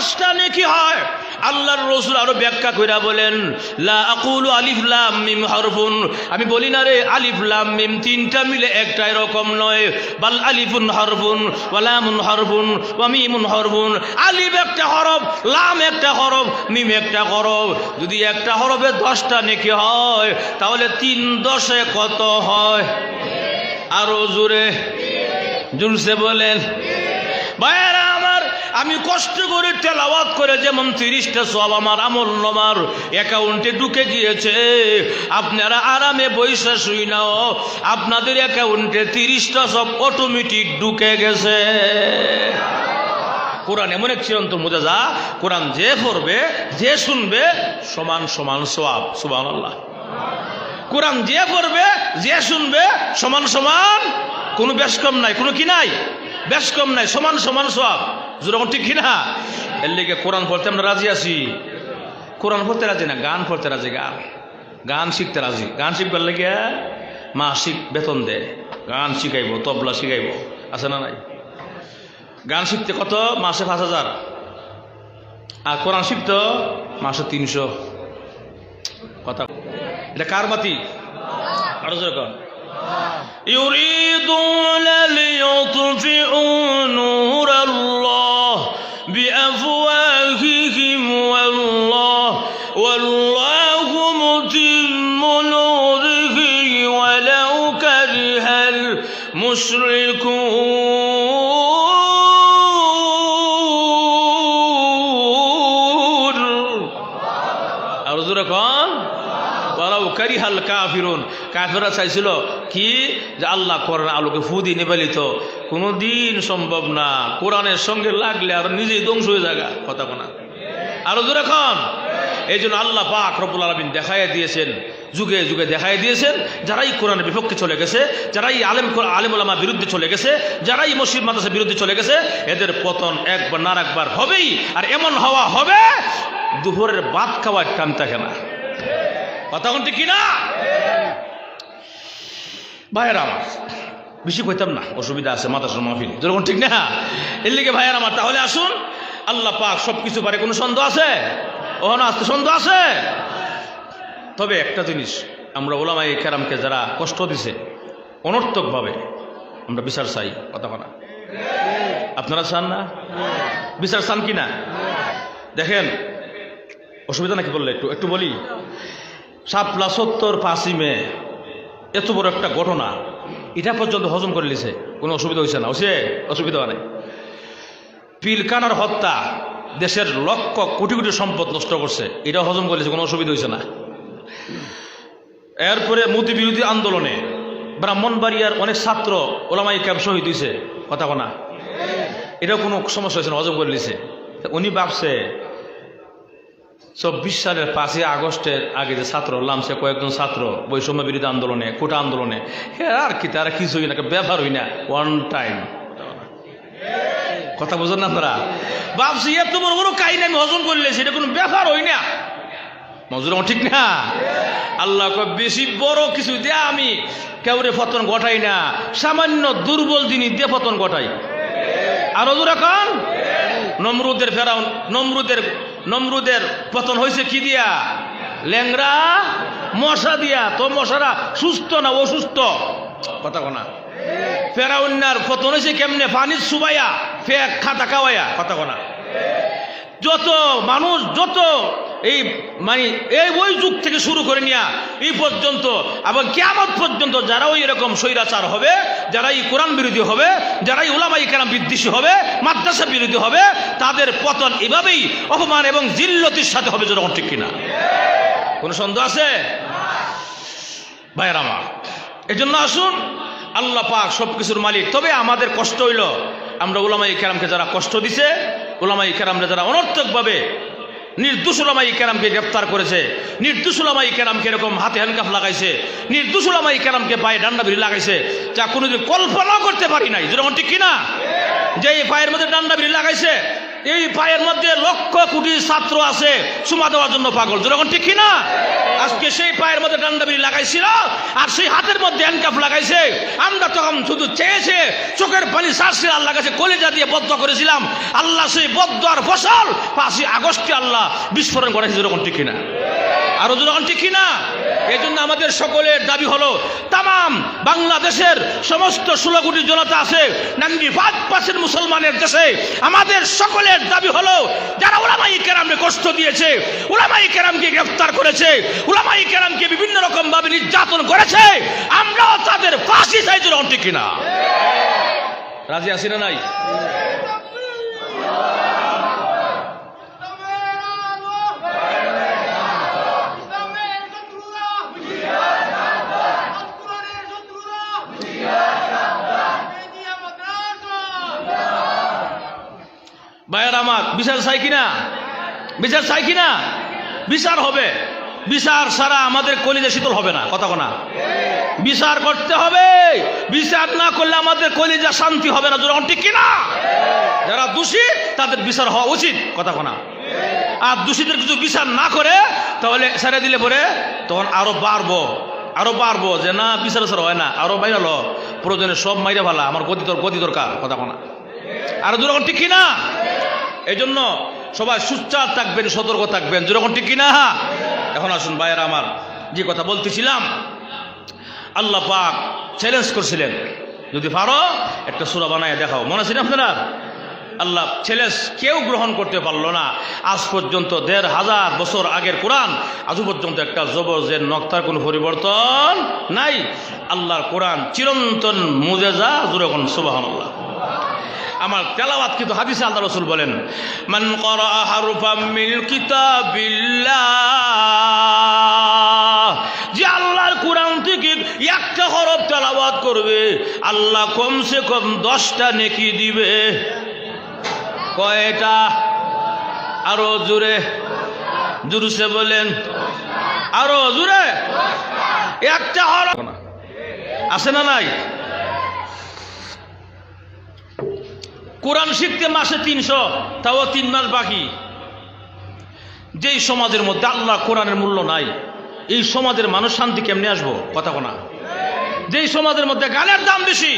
দশটা নেকি হয়। আল্লাহর রসুল আরও ব্যাখ্যা কইরা বলেন, লা আকুলু আলিফ লাম মিম হরফুন। আমি বলি, না রে, আলিফ লাম মিম তিনটা মিলে একটা এরকম নয়। বাল আলিফুন হরফুন ওয়ালামুন হরফুন, ওয়া মিমুন হরফুন। আলিফ একটা হরফ, লাম একটা হরফ, মিম একটা হরফ। যদি একটা হরফে দশটা নেকি হয়, তাহলে তিন দশে কত হয়? আরও জোরে। জুলসে বলেন আমার আমি কষ্ট করে তেলাওয়াত করে যেমন তিরিশটা সব আমার আমল নমার অ্যাকাউন্টে ঢুকে গিয়েছে। আপনারা আরামে বৈশা শুই নাও। আপনাদের অ্যাকাউন্টে তিরিশটা সব অটোমেটিক ঢুকে গেছে। কোরআন এমন এক চিরন্তন বোঝা যা কোরআন যে পড়বে, যে শুনবে, সমান সমান সোয়াব সুবান আল্লাহ কোরআন যে পড়বে, যে শুনবে, সমান সমান কোনো বেশ কম নাই, কোনো কি নাই? বেশ কম নাই, সমান সমান সব যেরকম ঠিক কিনা এর লিগে কোরআন পড়তে আমরা রাজি আছি কোরআন পড়তে রাজি না গান পড়তে রাজি গান গান শিখতে রাজি গান শিখবার লেগে মাসিক বেতন দেয় গান শিখাইব তবলা শিখাইব আছে না নাই গান শিখতে কত মাসে পাঁচ হাজার আর কোরআন শিখতো মাসে তিনশো কথা এটা কার বাতি আরো যেরকম يريدون ليطفئوا نور মুশরিকুর আর জোরে কন। ওরাও কারিহাল কাফিরুন। কাফেরা চাইছিল কি? যে আল্লাহ কোরআন আলোকে ফুদি নিবেলিত। কোনো দিন সম্ভব না। কোরআনের সঙ্গে লাগলে আর নিজেই ধ্বংস হয়ে জায়গা কথা কোনা আরও জোরে কন। এই জন্য আল্লাহ পাক রবুল আলমিন দেখাইয়া দিয়েছেন। যুগে যুগে দেখাই দিয়েছেন, যারাই কোরআনের বিপক্ষে চলে গেছে, যারাই আলেম আলেম ওলামা বিরুদ্ধে চলে গেছে, যারাই মসজিদ মাদ্রাসার বিরুদ্ধে চলে গেছে, এদের পতন একবার না একবার হবেই, আর এমন হওয়া হবে, দুপুরের ভাত খাওয়ার টান থাকে না। কথা কোনটি কিনা? ভাইয়ের আমার, বেশি কইতাম না, অসুবিধা আছে মাতাসর মাহফিল। যেরকম ঠিক না? এর লিগে ভাইয়ের আমার, তাহলে আসুন, আল্লাহ পাক সব কিছু পারে কোনো সন্দেহ আছে? ওখানে আসতে সন্দেহ আছে? তবে একটা জিনিস, আমরা ওলামাই কেরামকে যারা কষ্ট দিছে, অনর্থকভাবে আমরা বিচার চাই, কথা বলা আপনারা চান না? বিচার চান কি না? দেখেন, অসুবিধা নাকি বললে একটু? একটু বলি। সাপলা সত্তর পাঁচই মে, এত বড় একটা ঘটনা, এটা পর্যন্ত হজম করে নিছে, কোনো অসুবিধা হয়েছে না। হচ্ছে অসুবিধা নাই। পিলকানার হত্যা দেশের লক্ষ কোটি কোটি সম্পদ নষ্ট করছে, এটা হজম করেছে কোনো অসুবিধা হয়েছে না। এরপরে মোদী বিরোধী আন্দোলনে ব্রাহ্মণবাড়িয়ার অনেক ছাত্র ওলামাই ক্যাব শহীদ হয়েছে কথা কোনা এটাও কোনো সমস্যা হয়েছে না করে লিছে উনি ভাবছে, চব্বিশ সালের পাঁচই আগস্টের আগে যে ছাত্র লামছে কয়েকজন ছাত্র বৈষম্য বিরোধী আন্দোলনে, কোটা আন্দোলনে হ্যাঁ আর কি তারা কিছু হই না, ব্যবহার হই না। ওয়ান টাইম কথা বুঝেন না আপনারা? ভাবছি এত বড় বড় কাহিনী আমি হজম করলে সেটা কোনো ব্যাপার হই না। মজুর ঠিক না? আল্লাহ বেশি বড় কিছু দিয়ে আমি কেউরে ফতন ঘটাই না। সামান্য দুর্বল জিনিস দিয়ে ফতন ঘটাই। আর হজুর এখন? নমরুদের ফেরাউন, নমরুদের নমরুদের পতন হয়েছে কি দিয়া? ল্যাংরা মশা দিয়া। তো মশারা সুস্থ না অসুস্থ? কথা কোনা ফেরাউন্নার পতন হয়েছে কেমনে? পানির সুবাইয়া, ফেক খাতা খাওয়াইয়া। কথা কোনা যত মানুষ, যত এই মানে এই ওই যুগ থেকে শুরু করে নিয়া এই পর্যন্ত এবং কেমন পর্যন্ত যারা ওই এরকম স্বৈরাচার হবে যারা এই কোরআন বিরোধী হবে যারা এই ওলামাই কেরাম বিদ্বেষী হবে, মাদ্রাসা বিরোধী হবে, তাদের পতন এভাবেই অপমান এবং জিল্লতির সাথে হবে যেরকম ঠিক কিনা। কোনো সন্দেহ আছে? ভাইয়ের আমার এই জন্য আসুন, আল্লাহ পাক সব কিছুর মালিক। তবে আমাদের কষ্ট হইল, আমরা ওলামাই কেরামকে যারা কষ্ট দিছে ওলামাই কেরামরা যারা অনর্থকভাবে নির্দোষ ওলামাই কেরামকে গ্রেপ্তার করেছে, নির্দোষ ওলামাই কেরামকে এরকম হাতে হ্যান্ডকাফ লাগাইছে, নির্দোষ ওলামাই কেরামকে পায়ে ডান্ডা বিড়ি লাগাইছে, যা কোনোদিন কল্পনাও করতে পারি নাই। যেরকম ঠিক কিনা? যে এই পায়ের মধ্যে ডান্ডা বিড়ি লাগাইছে এই পায়ের মধ্যে লক্ষ কোটি ছাত্র আছে, সুমা দেওয়ার জন্য পাগল। যেরকম ঠিক না আজকে সেই পায়ের মধ্যে ডান্ডাবিড়ি লাগাইছিল, আর সেই হাতের মধ্যে হ্যান্ডকাফ লাগাইছে। আমরা তখন শুধু চেয়েছে, চোখের পানি সারছে আল্লাহ কাছে কলেজা দিয়ে বদ্ধ করেছিলাম। আল্লাহ সেই বদ্ধ আর ফসল, পাঁচই আগস্টে আল্লাহ বিস্ফোরণ করেছে, যেরকম ঠিক না আরও যখন ঠিক কিনা? এই জন্য আমাদের সকলের দাবি হলো তাম বাংলাদেশের সমস্ত ষোলো কোটি জনতা আছে নাইনটি ফাইভ পার্সেন্ট মুসলমানের দেশে। আমাদের সকলের দাবি হলো, যারা ওলামাই কেরামকে কষ্ট দিয়েছে ওলামাই কেরামকে গ্রেফতার করেছে ওলামাই কেরামকে বিভিন্ন রকম ভাবে নির্যাতন করেছে, আমরাও তাদের ফাঁসি চাইছি যখন ঠিক কিনা? রাজি আছি না নাই? ভাইয়ের আমার, বিচার চাই কিনা? বিচার চাই কিনা? বিচার হবে। বিচার ছাড়া আমাদের কলিজা শীতল হবে না, কথা কোনা। বিচার করতে হবে, বিচার না করলে আমাদের কলিজা শান্তি হবে না যখন ঠিক কিনা? যারা দোষী, তাদের বিচার হওয়া উচিত, কথা কোনা। আর দোষীদের কিছু বিচার না করে, তাহলে ছেড়ে দিলে পরে তখন আরও বাড়বো, আরও পারব যে না, বিচার বিচার হয় না, আরও বাইরালো প্রয়োজনে সব মাইরে ভালা আমার গতি গতি দরকার, কথা কোনা। আর যখন ঠিক কিনা? এই জন্য সবাই সুচ্চার থাকবেন, সতর্ক থাকবেন। যেরকম ঠিক কিনা? এখন আসুন ভাইয়েরা আমার যে কথা বলতেছিলাম, আল্লাহ পাক চ্যালেঞ্জ করছিলেন। যদি পারো, একটা সুরা বানায় দেখাও। মনে আছে আপনারা? আল্লাহ চ্যালেঞ্জ কেউ গ্রহণ করতে পারল না। আজ পর্যন্ত দেড় হাজার বছর আগের কোরআন, আজ পর্যন্ত একটা জবজের নক্তার কোনো পরিবর্তন নাই। আল্লাহর কোরআন চিরন্তন মুজেজা জুরকন সুবাহ আল্লাহ আমার তেলাওয়াত কিন্তু হাদিসে আল্লাহ রসুল বলেন, মান করা হারুফাম মিন কিতাবিল্লাহ যে আল্লাহর কোরআন থেকে একটা হরফ তেলাওয়াত করবে, আল্লাহ কমসে কম দশটা নেকি দিবে। কয়টা? আরও জোরে, জুরুসে বলেন। আরও জোরে। একটা হরফ আছে না নাই? কোরআন শিখতে মাসে তিনশো, তাও তিন মাস বাকি। যেই সমাজের মধ্যে আল্লাহ কোরআনের মূল্য নাই, এই সমাজের মানুষ শান্তি কেমনে আসব? কথা কোনা। যেই সমাজের মধ্যে গানের দাম বেশি,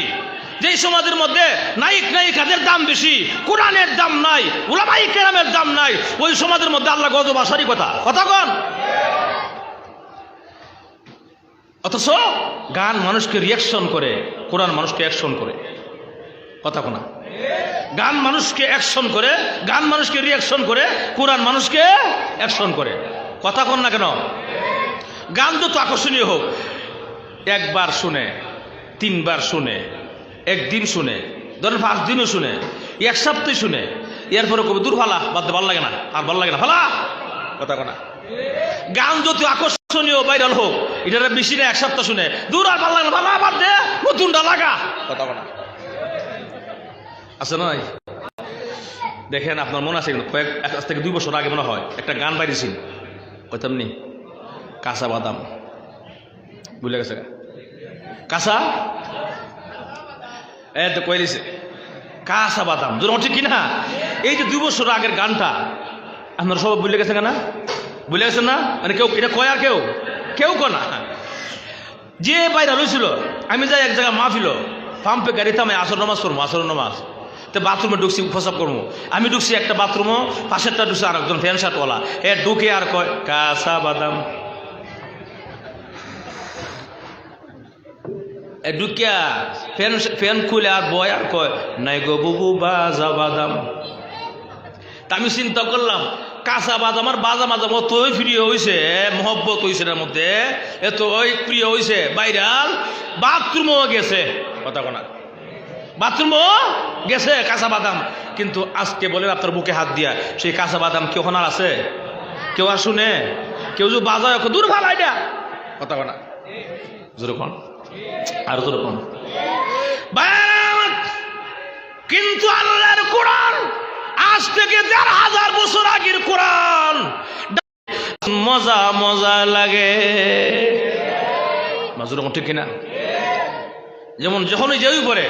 যেই সমাজের মধ্যে নায়িক, নায়িকাদের দাম বেশি, কোরআনের দাম নাই উলামাই কেরামের দাম নাই, ওই সমাজের মধ্যে আল্লাহ গজব আসারই কথা। কথা কন। অথচ গান মানুষকে রিয়াকশন করে, কোরআন মানুষকে অ্যাকশন করে। কথা কোনা। গান মানুষকে অ্যাকশন করে, গান মানুষকে রিয়াকশন করে, কোরআন মানুষকে অ্যাকশন করে। কথা কন না কেন? গান যত আকর্ষণীয় হোক, একবার শুনে, তিনবার শুনে, একদিন শুনে, ধরেন পাঁচ দিনও শুনে, এক সপ্তাহে শুনে, এরপরে কবি দূর ফালা, বাদ ভালো লাগে না, আর ভালো লাগে না, ফালা! কথা কোনা। গান যত আকর্ষণীয় ভাইরাল হোক এটা বেশি না এক সপ্তাহ শুনে, দূর আর ভালো লাগে না ভালা বাদ দে, নতুনটা লাগা। কথা কোনা। আছে না নাই? দেখেন, আপনার মনে আছে কয়েক এক থেকে দুই বছর আগে মনে হয় একটা গান বাইরেছিল। কইতাম নি, কাঁচা বাদাম। বুঝলে গেছে? কাঁচা? এ তো কই দিছে, কাঁচা বাদাম। দুটো ঠিক কিনা? এই যে দুই বছর আগের গানটা, আপনারা সব বুঝলে গেছে না বুঝলে গেছেন না? মানে কেউ এটা কয় আর কেউ? কেউ কো না। যে বাইরে রয়েছিল আমি যাই এক জায়গায় মাহফিল পাম্পে গাড়িতে আমি আসর নামাজ করব আসর নামাজ। তো বাথরুমে ঢুকছি প্রসাব করব। আমি ঢুকছি একটা বাথরুমও, পাশেরটা ঢুকছে আর একজন ফ্যান শার্টওয়ালা। এ ঢুকে আর কয়, কাঁচা বাদাম। এ ঢুকিয়া ফ্যান ফ্যান খুলে আর বয় আর কয়, নাই গো বুবু, বাজা বাদাম। আমি চিন্তা করলাম, কাঁচা বাদাম আর বাজা বাদাম অতই প্রিয় হয়েছে মহব্বত হয়েছে এর মধ্যে, এতই প্রিয় হয়েছে বাইরাল বাথরুমও গেছে। কথা কোনা। বাথরুমও গেছে, কাঁচা বাদাম। কিন্তু আজকে বলেন আপনার বুকে হাত দিয়া, সেই কাঁচা বাদাম কেউ আর আছে? কেউ আর শুনে? কেউ যদি বাজায় দূর ভালো এটা কথা কোনা জোরে কোন। আর জোরে কোন। কিন্তু আল্লাহর কোরআন আজ থেকে দেড় হাজার বছর আগের কোরআন। মজা মজা লাগে। মাজুর ঠিক কিনা? যেমন, যখনই যেই পরে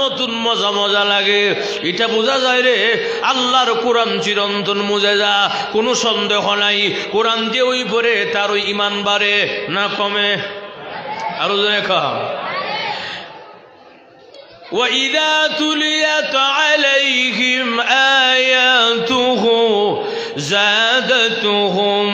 নতুন নতুন মজা মজা লাগে এটা বোঝা যায় রে আল্লাহর কোরআন চিরন্তন মুজে যা কোনো সন্দেহ নাই কোরআন যে ওই পড়ে তার ওই ইমান বাড়ে না কমে আরো জনে কম وإذا تليت عليهم آياته زادتهم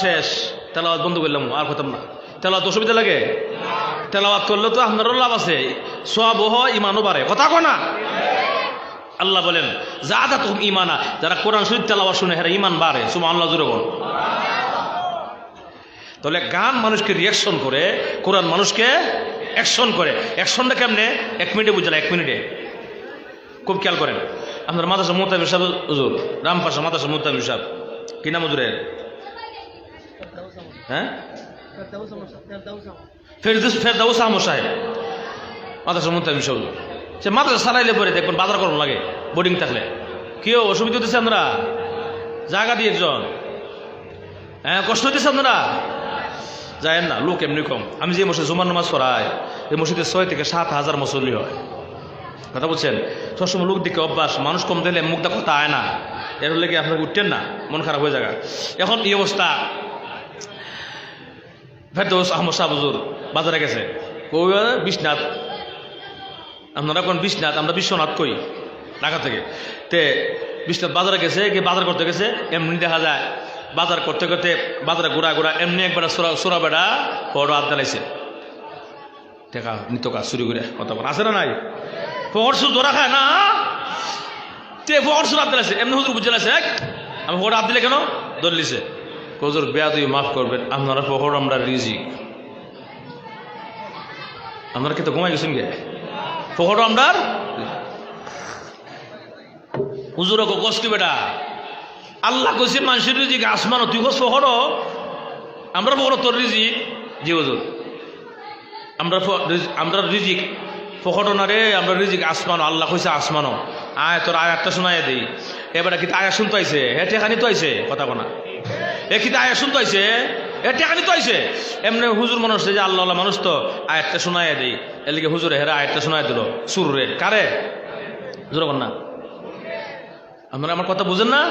শেষ। তেলাওয়াত বন্ধ করলাম, আর করতাম না। তেলাওয়াত অসুবিধা লাগে? তেলাওয়াত করলে তো আপনারও লাভ আছে। সব হয় ইমানও বাড়ে। কথা কো না? আল্লাহ বলেন যাদা তুমি ইমানা যারা কোরআন শরীফ তেলাওয়া শুনে, হেরা ইমান বাড়ে। সুমা আল্লাহ জুড়ে বল। তাহলে গান মানুষকে রিয়াকশন করে, কোরআন মানুষকে অ্যাকশন করে। অ্যাকশনটা কেমনে? এক মিনিটে বুঝালে এক মিনিটে। খুব খেয়াল করেন। আপনার মাদাসা মোতামিম সাহেব, হুজুর, রামপাশা মাদাসা মোতামিম সাহেব। কি নাম হুজুরের? হ্যাঁ? ফেরদৌস ফেরদাউস আহমদ সাহেব। সে মাদ্রাসা চালাইলে পরে দেখবেন বাজার লাগে বোর্ডিং থাকলে। কেউ অসুবিধা হতেছে জায়গা দিয়ে একজন। হ্যাঁ কষ্ট হতেছে আপনারা? যায় না লোক এমনি কম। আমি যে মসজিদ জুমার নামাজ পড়াই এই মসজিদে ছয় থেকে সাত হাজার মুসল্লি হয়। কথা বলছেন? সবসময় লোক দিকে অভ্যাস মানুষ কম দিলে মুখটা কথা আয় না। এর লেগে আপনাকে উঠতেন না মন খারাপ হয়ে যাবে। এখন এই অবস্থা। ফেরদৌস আহমদ শাহ হুজুর, বাজারে গেছে। কই বিশ্বনাথ। আপনারা কোন বিশ্বনাথ? আমরা বিশ্বনাথ কই? ঢাকা থেকে। তে, বিশ্বনাথ বাজারে গেছে কি বাজার করতে গেছে, এমনি দেখা যায়, বাজার করতে করতে বাজারে ঘোরা ঘোরা, এমনি একবার সোরা সোরা বেড়া বড় হাত দাঁড়াইছে টেকা নিত কাজ শুরু করে, কথা বল। আছে না নাই? শুধু ধরা খায় না? তে শুধু হাত দিলাইছে এমনি হুজুর বুঝে লাইছে আমি ফকর হাত দিলে কেন? ধরলিছে বেয়া তুই মাফ করবেন, আপনারা ফকর আমরা রিজিক আপনারা কি তো ঘুমাই গেছেন গে? ফকর আমরা হুজুর কষ্ট বেটা? আল্লাহ কইছে, মানুষের রিজিক আসমান তুই কস ফকর আমরা ফকর তোর রিজিক জি হুজুর। আমরা রিজ- আমরা রিজিক ফকট না রে, আমরা রিজিক আসমানো আল্লাহ কইছে আসমানো আয়, তোর আয়াতটা শোনায় দেই। এবারে কি আয়া শুনতে আইছে? হে টেকানি তো আইছে। কথা বনা একই আয়া শুনতে হয়েছে এটা আমি তো এমনি হুজুর মানুষ যে আল্লাহ মানুষ তো আয়াতটা শোনাই দেয় এলিকে হুজুরে হেরা আয়াতটা শোনাই দিল। সুররে কারে? হুজুর না। আপনারা আমার কথা বুঝেন না?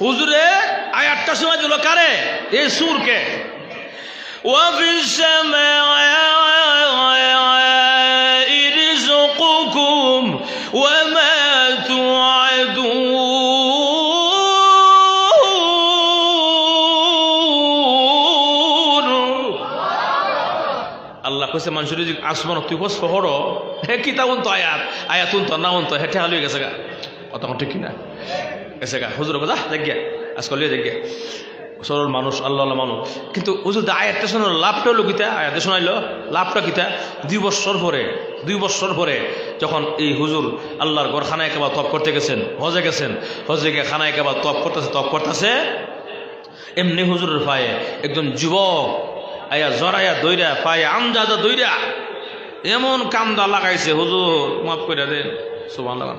হুজুরে আয়াতটা শোনাই দিল কারে? এই সুরকে। ওয়াফিস কইছে মানুষের যদি আসমান তুই শহর হে। কিতাবন তো আয়াত আয়াতুন তো নাউন তো হেঠে হালুই গেছে গা কথা ঠিক কিনা। গেছে গা হুজুর কথা দেখ গিয়া। আজকাল দেখিয়া সরল মানুষ আল্লাহ আল্লাহ মানুষ কিন্তু হুজুর আয়াতটা শোনার লাভটা হলো কিতা? আয়াতে শোনাইলো। লাভটা কিতা? দুই বছর পরে দুই বছর পরে যখন এই হুজুর আল্লাহর ঘর খানায় কেবা তপ করতে গেছেন, হজে গেছেন, হজে গিয়ে খানায় কেবা তপ করতেছে তপ করতেছে। এমনি হুজুরের পায়ে একজন যুবক আয়া জরায়া দইরা পায়ে আমজাদা দইরা এমন কান্দা লাগাইছে হুজুর মাফ করে দেন। সুবহানাল্লাহ।